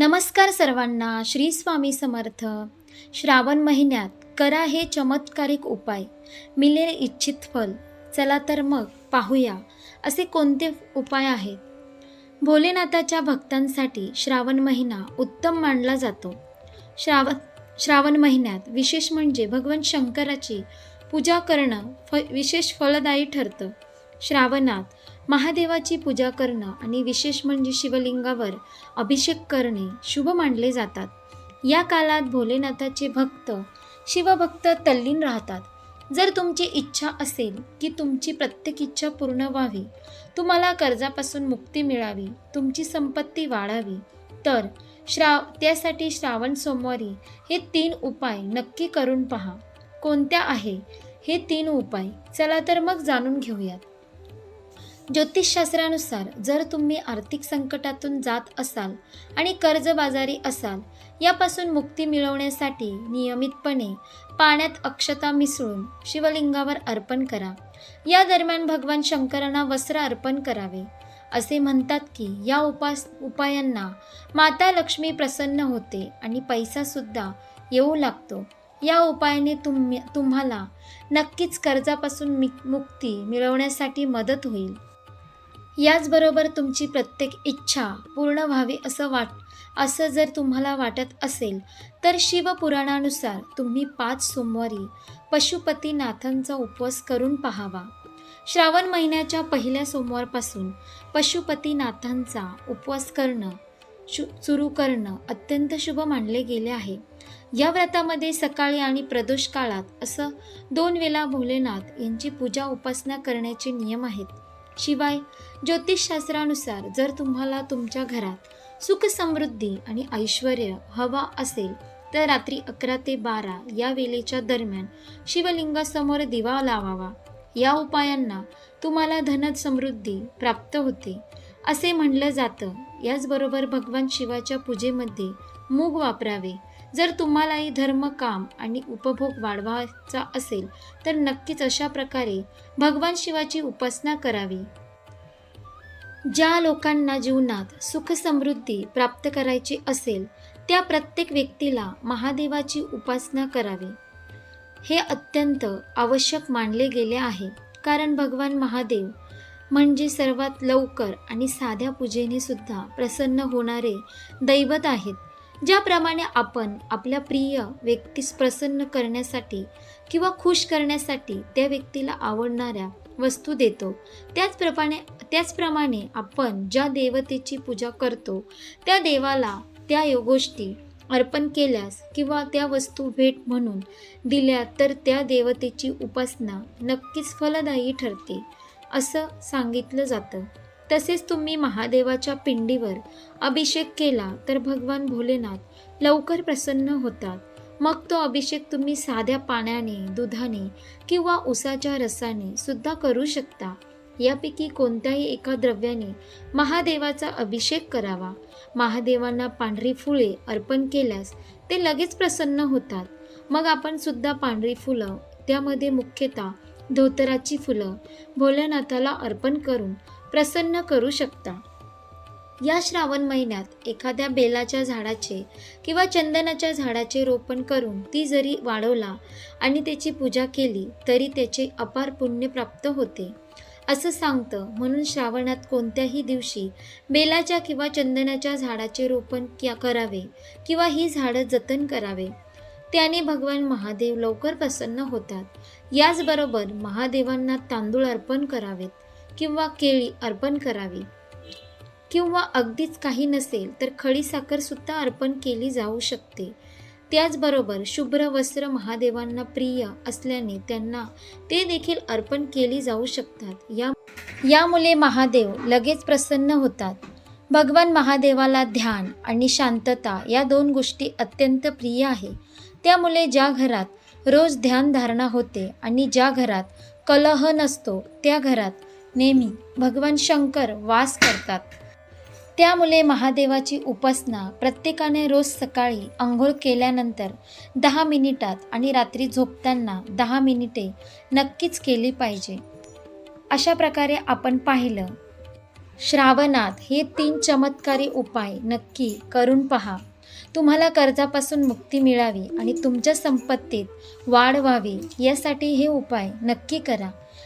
नमस्कार सर्वांना श्री स्वामी समर्थ. श्रावण महिन्यात करा हे चमत्कारिक उपाय. मिळेल इच्छित फल. चला तर मग पाहूया असे कोणते उपाय आहेत? भोलेनाथाच्या भक्तांसाठी श्रावण महिना उत्तम मानला जातो. श्रावण श्रावण महिन्यात विशेष म्हणजे भगवान शंकराची पूजा करणं फ विशेष फलदायी ठरतं. श्रावणात महादेवाची पूजा करणं आणि विशेष म्हणजे शिवलिंगावर अभिषेक करणे शुभ मानले जातात. या काळात भोलेनाथाचे भक्त शिवभक्त तल्लीन राहतात. जर तुमची इच्छा असेल की तुमची प्रत्येक इच्छा पूर्ण व्हावी तुम्हाला कर्जापासून मुक्ती मिळावी तुमची संपत्ती वाढावी तर श्राव त्यासाठी श्रावण सोमवारी हे तीन उपाय नक्की करून पहा. कोणत्या आहे? हे तीन उपाय. चला तर मग जाणून घेऊयात. ज्योतिषशास्त्रानुसार जर तुम्ही आर्थिक संकटातून जात असाल आणि कर्जबाजारी असाल यापासून मुक्ती मिळवण्यासाठी नियमितपणे पाण्यात अक्षता मिसळून शिवलिंगावर अर्पण करा. या दरम्यान भगवान शंकरांना वस्त्र अर्पण करावे. असे म्हणतात की या उपास उपायांना माता लक्ष्मी प्रसन्न होते आणि पैसासुद्धा येऊ लागतो. या उपायाने तुम्ही तुम्हाला नक्कीच कर्जापासून मि मुक्ती मिळवण्यासाठी मदत होईल. याचबरोबर तुमची प्रत्येक इच्छा पूर्ण व्हावी असं वाट असं जर तुम्हाला वाटत असेल तर शिवपुराणानुसार तुम्ही पाच सोमवारी पशुपतीनाथांचा उपवास करून पाहावा. श्रावण महिन्याच्या पहिल्या सोमवारपासून पशुपतीनाथांचा उपवास करणं शु सुरू करणं अत्यंत शुभ मानले गेले आहे. या व्रतामध्ये सकाळी आणि प्रदोष काळात असं दोन वेळा भोलेनाथ यांची पूजा उपासना करण्याचे नियम आहेत. शिवाय ज्योतिषशास्त्रानुसार जर तुम्हाला तुमच्या घरात सुख समृद्धी आणि ऐश्वर हवा असेल तर रात्री अकरा ते बारा या वेळेच्या दरम्यान शिवलिंगासमोर दिवा लावावा. या उपायांना तुम्हाला धन समृद्धी प्राप्त होते असे म्हणलं जातं. याचबरोबर भगवान शिवाच्या पूजेमध्ये मूग वापरावे. जर तुम्हालाही धर्म काम आणि उपभोग वाढवायचा असेल तर नक्कीच अशा प्रकारे भगवान शिवाची उपासना करावी. ज्या लोकांना जीवनात सुख समृद्धी प्राप्त करायची असेल त्या प्रत्येक व्यक्तीला महादेवाची उपासना करावी. हे अत्यंत आवश्यक मानले गेले आहे कारण भगवान महादेव म्हणजे सर्वात लवकर आणि साध्या पूजेने सुद्धा प्रसन्न होणारे दैवत आहेत. ज्याप्रमाणे आपण आपल्या प्रिय व्यक्तीस प्रसन्न करण्यासाठी किंवा खुश करण्यासाठी त्या व्यक्तीला आवडणाऱ्या वस्तू देतो. त्याचप्रमाणे त्याचप्रमाणे आपण ज्या देवतेची पूजा करतो त्या देवाला त्या गोष्टी अर्पण केल्यास किंवा त्या वस्तू भेट म्हणून दिल्या तर त्या देवतेची उपासना नक्कीच फलदायी ठरते असं सांगितलं जातं. तसेच तुम्ही महादेवाच्या पिंडीवर अभिषेक केला तर भगवान भोलेनाथ लवकर प्रसन्न होतात. मग तो अभिषेक तुम्ही साध्या पाण्याने दुधाने किंवा उसाच्या रसाने सुद्धा करू शकता. यापैकी कोणत्याही एका द्रव्याने महादेवाचा अभिषेक करावा. महादेवांना पांढरी फुले अर्पण केल्यास ते लगेच प्रसन्न होतात. मग आपण सुद्धा पांढरी फुलं त्यामध्ये मुख्यतः धोतराची फुलं भोलेनाथाला अर्पण करून प्रसन्न करू शकता. या श्रावण महिन्यात एखाद्या बेलाच्या झाडाचे किंवा चंदनाच्या झाडाचे रोपण करून ती जरी वाढवला आणि त्याची पूजा केली तरी त्याचे अपार पुण्य प्राप्त होते. असं सांगतं म्हणून श्रावणात कोणत्याही दिवशी बेलाच्या किंवा चंदनाच्या झाडाचे रोपण क्या करावे किंवा ही झाडं जतन करावे. त्याने भगवान महादेव लवकर प्रसन्न होतात. याचबरोबर महादेवांना तांदूळ अर्पण करावेत. किंवा केळी अर्पण करावी. किंवा अगदीच काही नसेल तर खडी सुद्धा अर्पण केली जाऊ शकते. त्याचबरोबर शुभ्र वस्त्र महादेवांना प्रिय असल्याने त्यांना ते देखील अर्पण केली जाऊ शकतात. या यामुळे महादेव लगेच प्रसन्न होतात. भगवान महादेवाला ध्यान आणि शांतता या दोन गोष्टी अत्यंत प्रिय आहे. त्यामुळे ज्या घरात रोज ध्यानधारणा होते आणि ज्या घरात कलह नसतो त्या घरात नेहमी भगवान शंकर वास करतात. त्यामुळे महादेवाची उपासना प्रत्येकाने रोज सकाळी आंघोळ केल्यानंतर दहा मिनिटात आणि रात्री झोपताना दहा मिनिटे नक्कीच केली पाहिजे. अशा प्रकारे आपण पाहिलं. श्रावणात हे तीन चमत्कारी उपाय नक्की करून पहा. तुम्हाला कर्जापासून मुक्ती मिळावी आणि तुमच्या संपत्तीत वाढ व्हावी यासाठी हे उपाय नक्की करा.